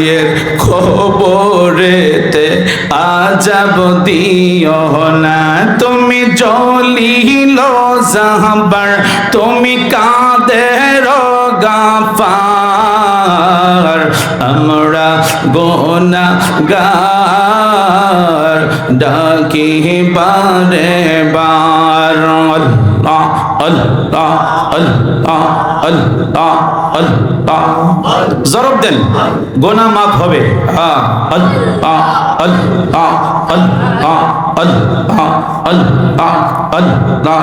মায়ের খবরেতে আজাব দিও না। তুমি জলিল জাহাবার তুমি কাদের গাফার আমরা গোনা গার ডাকি বারে বার আল্লাহ আল্লাহ আল্লাহ আল্লাহ আল্লাহ। জরব দেন, গোনা মাফ হবে। হ্যাঁ আল্লাহ। আল্লাহ আল্লাহ আল্লাহ আল্লাহ আল্লাহ।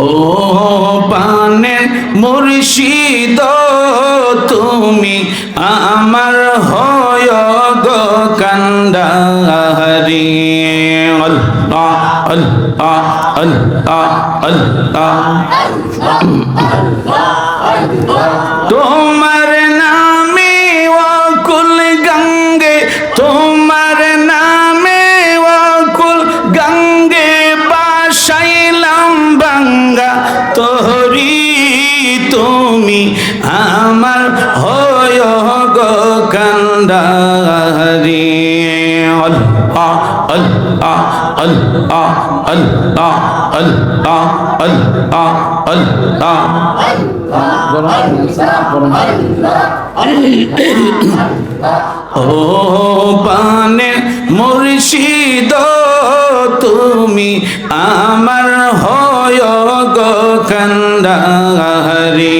ও পানের মুর্শিদ তুমি আমার হয় গো কান্দাহারি আল্লাহ আল্লাহ আল্লাহ আল্লাহ। কান্দারি আল্লাহ আল্লাহ আল্লাহ আল্লাহ আল্লাহ আল্লাহ আল্লাহ। ও পানে মুর্শিদ, তুমি আমার হয় গো কান্দারি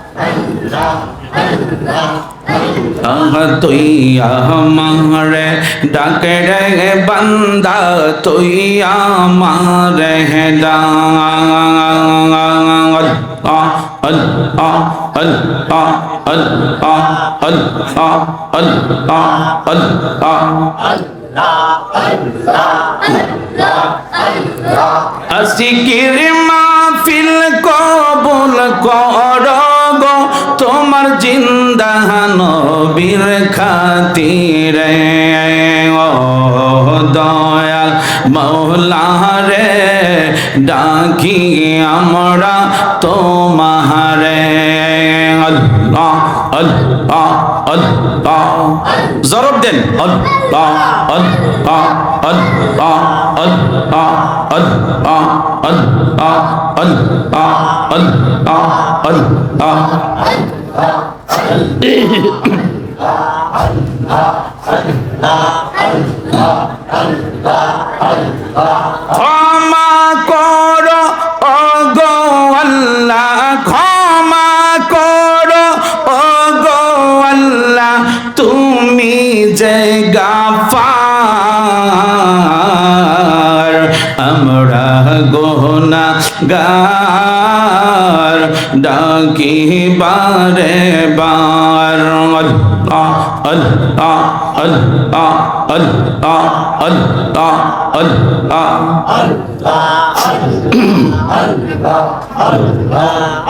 তুই আমারে ডাকে রে বান্দা তুই আমারে আল্লাহ আসিকির মাহফিল কবুল কর গো তোমার জিন্দা নবীর খাতিরে। ও দয়াল মৌলা রে ডাকি আমরা তোমারে আল্লাহ আল্লাহ আল্লাহ জরব দেন আল্লাহ আল্লাহ আল্লাহ আল্লাহ আল্লাহ আল্লাহ আল্লাহ আল্লাহ আল্লাহ ক্ষমা গার ডাকি বারে বার আল্লাহ আল্লাহ আল্লাহ আল্লাহ আল্লাহ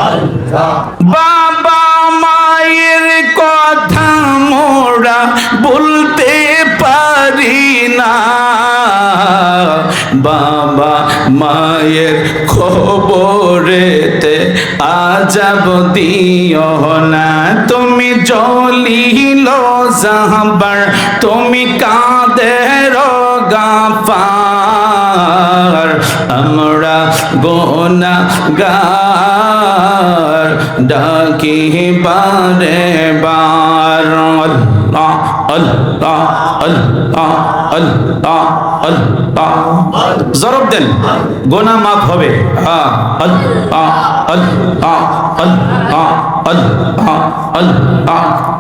আল্লাহ বাবা মায়ের কথা মোরা বলতে পারি না বাবা মায়ের খবরেতে আজাব দিও না। তুমি জলিল জাহাবার তুমি কাদের গাফার আমরা গোনা গার ডাকি বারে বার আল্লাহ আল্লাহ আল্লাহ আল্লাহ আল্লাহ জরব দেন গোনা মাফ হবে হ্যাঁ আল্লাহ আল্লাহ আল্লাহ আল্লাহ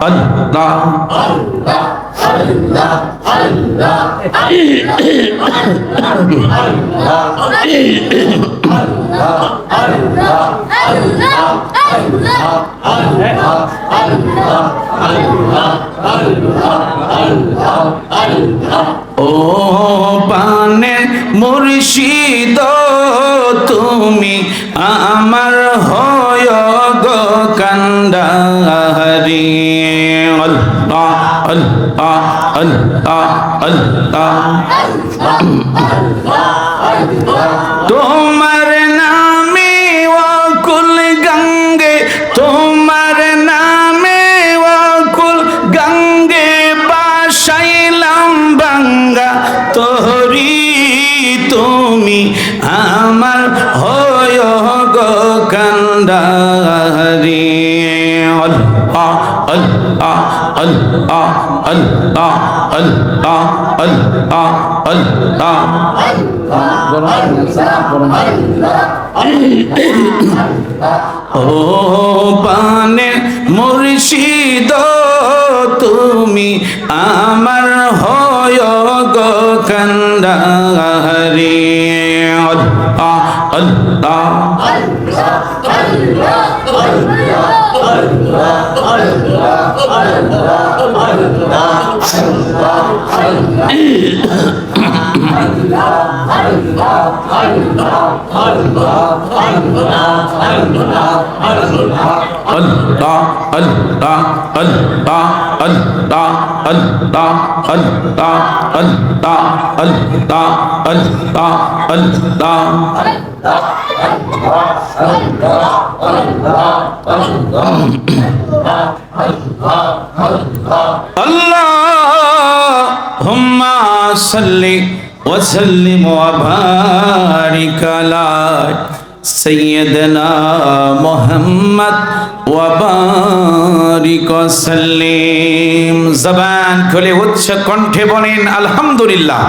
আল্লাহ আল্লাহ আল্লাহ আল্লাহ আল্লাহ আল্লাহ আল্লাহ আল্লাহ ও পানেন মুর্শিদ, তুমি আমার হয় গো কান্দারি আল্লাহ আল্লাহ আল্লাহ আল্লাহ। তোমার কান্ডারি আল্লাহ আল্লাহ আল্লাহ ও পানে মুর্শিদ তুমি আমার হয় গো কান্ডারি আল্লাহ আল্লাহ Allah اللهم صل وسلم وبارك على سيدنا محمد وبارك وسلم زبان খুলে উচ্চ কণ্ঠে বলেন আলহামদুলিল্লাহ